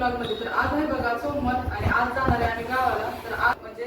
मध्ये तर आज आहे बघा सोमवार आणि आज जाणार आहे आम्ही गावाला. तर आज म्हणजे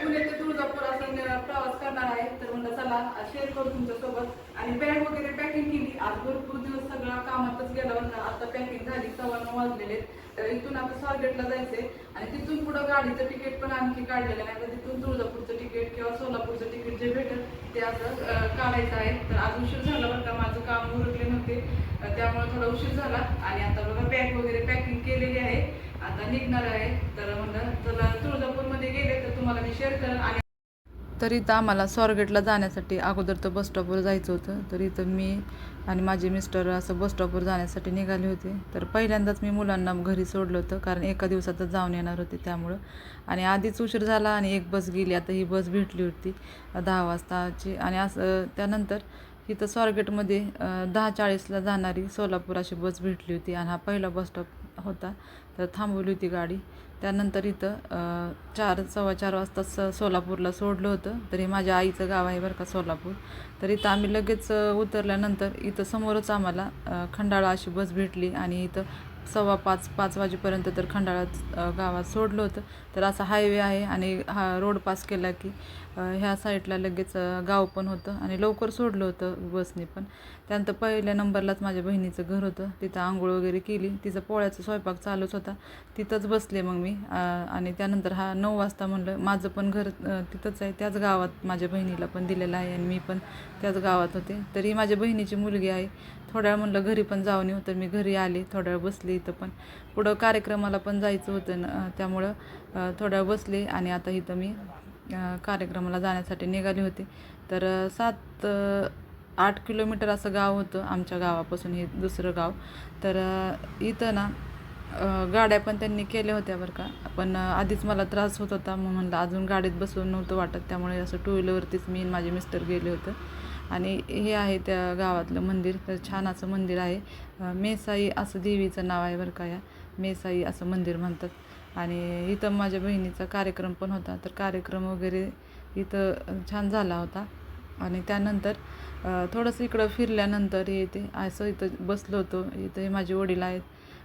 पुणे ते तुळजापूर असं प्रवास करणार आहे. तर म्हणलं चला शेअर करू तुमच्यासोबत. आणि बॅग वगैरे पॅकिंग केली. आज भरपूर दिवस सगळा कामातच गेला होता. आता पॅकिंग झाली सव्वा नऊ वाजलेले. तर इथून आता स्वारगेटला जायचंय. आणि तिथून पुढं गाडीचं तिकीट पण आणखी काढलेलं नाही तर तिथून तुळजापूरचं तिकीट किंवा सोलापूरचं तिकीट जे भेटेल ते असं काढायचं आहे. तर आज उशीर झाला होता माझं काम उरकले नव्हते. अं, त्यामुळे थोडा उशीर झाला. आणि आता बघा पॅक वगैरे पॅकिंग केलेली आहे. आता निघणार आहे. तर म्हणलं चला तुळजापूरमध्ये गेले तर तुम्हाला मी शेअर करेन. आणि तर इथं आम्हाला स्वारगेटला जाण्यासाठी अगोदर तर बसस्टॉपवर जायचं होतं. तर इथं मी आणि माझे मिस्टर असं बसस्टॉपवर जाण्यासाठी निघाले होते. तर पहिल्यांदाच मी मुलांना घरी सोडलं होतं. कारण एका दिवसातच जाऊन येणार होते त्यामुळं. आणि आधीच उशीर झाला आणि एक बस गेली. आता ही बस भेटली होती. दहा वाजताची. आणि असं त्यानंतर इथं स्वारगेटमध्ये दहा चाळीसला जाणारी सोलापूर अशी बस भेटली होती आणि हा पहिला बस स्टॉप होता. तर थांबवली होती गाडी. त्यानंतर इथं चार सव्वा चार वाजता स सोलापूरला सोडलं होतं. तरी माझ्या आईचं गाव आहे बरं का सोलापूर. तर इथं आम्ही लगेच उतरल्यानंतर इथं समोरच आम्हाला खंडाळा अशी बस भेटली आणि इथं सव्वा पाच पाच वाजेपर्यंत तर खंडाळा गावात सोडलं होतं. तर असा हायवे आहे आणि हा रोड पास केला की ह्या साईडला लगेच गाव पण होतं आणि लवकर सोडलं होतं बसने पण. त्यानंतर पहिल्या नंबरलाच माझ्या बहिणीचं घर होतं. तिथं आंघोळ वगैरे केली. तिचं पोळ्याचा स्वयंपाक चालूच होता. तिथंच बसले मग मी आणि त्यानंतर हा नऊ वाजता म्हणलं माझं पण घर तिथंच आहे. त्याच गावात माझ्या बहिणीला पण दिलेलं आहे आणि मी पण त्याच गावात होते. तरी माझ्या बहिणीची मुलगी आहे. थोड्या वेळ म्हणलं घरी पण जाऊन येऊ तर मी घरी आले थोड्या वेळ बसले इथं पण. पुढं कार्यक्रमाला पण जायचं होतं ना त्यामुळं थोड्या वेळ बसले आणि आता इथं मी कार्यक्रमाला जाण्यासाठी निघाले होते. तर सात आठ किलोमीटर असं गाव होतं आमच्या गावापासून हे दुसरं गाव. तर इथं ना गाड्या पण त्यांनी केल्या होत्या बरं का. पण आधीच मला त्रास होत होता मग म्हणलं अजून गाडीत बसून नव्हतं वाटत त्यामुळे असं टू व्हीलरवरतीच मी माझे मिस्टर गेले होते. आणि हे आहे त्या गावातलं मंदिर तर छान असं मंदिर आहे. मेसाई असं देवीचं नाव आहे बरं का या. मेसाई असं मंदिर म्हणतात. आणि इथं माझ्या बहिणीचा कार्यक्रम पण होता. तर कार्यक्रम वगैरे इथं छान झाला होता. आणि त्यानंतर थोडंसं इकडं फिरल्यानंतर हे ते असं इथं बसलो होतो. इथं हे माझे वडील आहेत.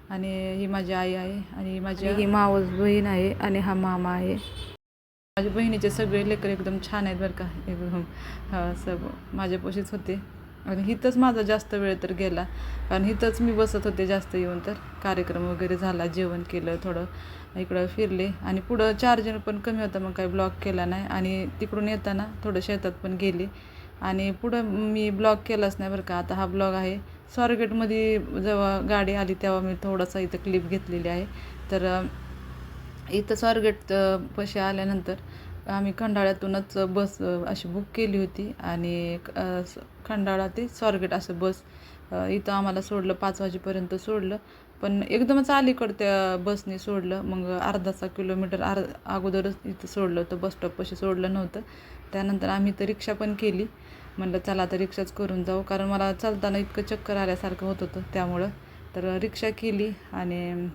आणि ही माझी आई आहे. आणि माझी ही मावस बहीण आहे आणि हा मामा आहे. माझ्या बहिणीचे सगळे लेकर एकदम छान आहेत बरं का. एकदम सब माझ्यापाशीच होते. आणि इथंच माझा जास्त वेळ तर गेला. कारण इथंच मी बसत होते जास्त येऊन तर. कार्यक्रम वगैरे झाला जेवण केलं थोडं इकडं फिरले. आणि पुढं चार्जर पण कमी होता मग काही ब्लॉक केला नाही. आणि तिकडून येताना थोडं शेतात पण गेले. आणि पुढं मी ब्लॉग केलाच नाही बरं का. आता हा ब्लॉग आहे. स्वारगेटमध्ये जेव्हा गाडी आली तेव्हा मी थोडासा इथं क्लिप घेतलेली आहे. तर इथं स्वारगेट अं, पाशी आल्यानंतर आम्ही खंडाळ्यातूनच बस अशी बुक केली होती आणि खंडाळा ते स्वारगेट असं बस इथं आम्हाला सोडलं पाच वाजेपर्यंत सोडलं. पण एकदमच अलीकडं त्या बसने सोडलं. मग अर्धाचा किलोमीटर अर् अगोदरच इथं सोडलं होतं. बस स्टॉपपाशी सोडलं नव्हतं. त्यानंतर आम्ही तर रिक्षा पण केली. म्हणलं चला आता रिक्षाच करून जाऊ. कारण मला चालताना इतकं चक्कर आल्यासारखं होत होतं त्यामुळं. तर रिक्षा केली आणि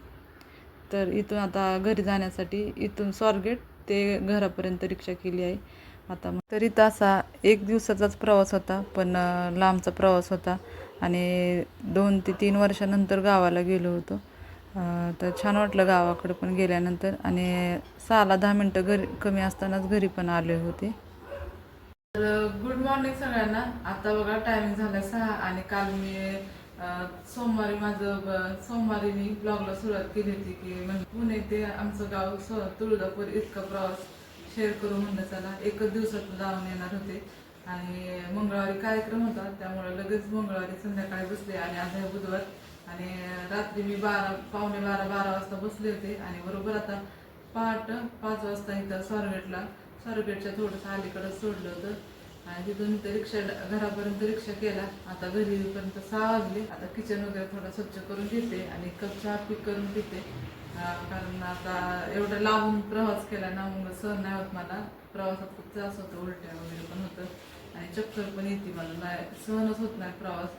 तर इथून आता घरी जाण्यासाठी इथून स्वारगेट ते घरापर्यंत रिक्षा केली आहे. आता मग तर इथं असा एक दिवसाचाच प्रवास होता पण लांबचा प्रवास होता आणि दोन ते तीन वर्षानंतर गावाला गेलो होतो. तर छान वाटलं गावाकडं पण गेल्यानंतर आणि सहाला दहा मिनटं घरी कमी असतानाच घरी पण आले होते. तर गुड मॉर्निंग सगळ्यांना. आता बघा टायमिंग झाला सहा आणि काल मी सोमवारी माझं सोमवारी मी ब्लॉगला सुरुवात केली होती की म्हणजे पुणे ते आमचं गाव स- तुळजापूर इतका प्रवास शेअर करू म्हणलं चला एकच दिवसात जाऊन येणार होते. आणि मंगळवारी कार्यक्रम होता त्यामुळे लगेच मंगळवारी संध्याकाळी बसले आणि आज आहे बुधवार. आणि रात्री मी बारा पावणे बारा बारा वाजता बसले होते. आणि बरोबर आता पहाट पाच वाजता इथं स्वारगेटला स्वारगेटच्या थोडंसं अलीकडं सोडलं होतं. आणि तिथून ते रिक्षा घरापर्यंत रिक्षा केला. आता घरी येईपर्यंत सहा वाजले. आता किचन वगैरे थोडं स्वच्छ करून घेते आणि कप चहा पीक करून पिते कारण आता एवढं लावून प्रवास केला ना मग सहन नाही होत मला. प्रवासात खूप त्रास होतो उलट्या वगैरे पण होतं. आणि चक्कर पण येते मला. नाही सहनच होत नाही प्रवास.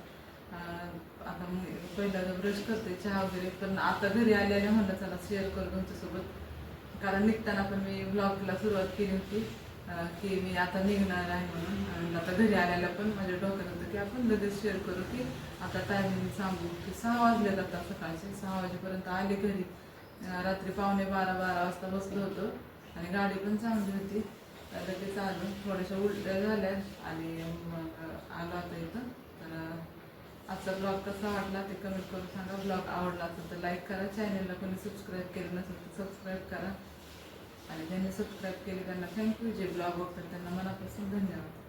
आता मग पहिल्यांदा ब्रश करते चहा वगैरे. पण आता घरी आल्याने म्हणलं चला शेअर करू तुमच्यासोबत. कारण निघताना पण मी ब्लॉगला सुरुवात केली होती. की मी आता निघणार आहे म्हणून. आणि आता घरी आल्याला पण माझ्या डोक्यात होतं की आपण लगेच शेअर करू की आता टायमिंग सांगू की सहा वाजलेत आता सकाळचे. सहा वाजेपर्यंत आले घरी. रात्री पावणे बारा बारा वाजता बसलो होतो. आणि गाडी पण चांगली होती. तर लगेच आलो. थोड्याशा उलट्या झाल्या आणि मग आलो आता इथं. तर आजचा ब्लॉग कसा वाटला ते कमेंट करून सांगा. ब्लॉग आवडला असेल तर लाईक करा. चॅनलला कोणी सबस्क्राईब केलं नसेल तर सबस्क्राईब करा. आणि ज्यांनी सबस्क्राईब केले त्यांना थँक्यू जे ब्लॉग बघतात त्यांना मनापासून धन्यवाद.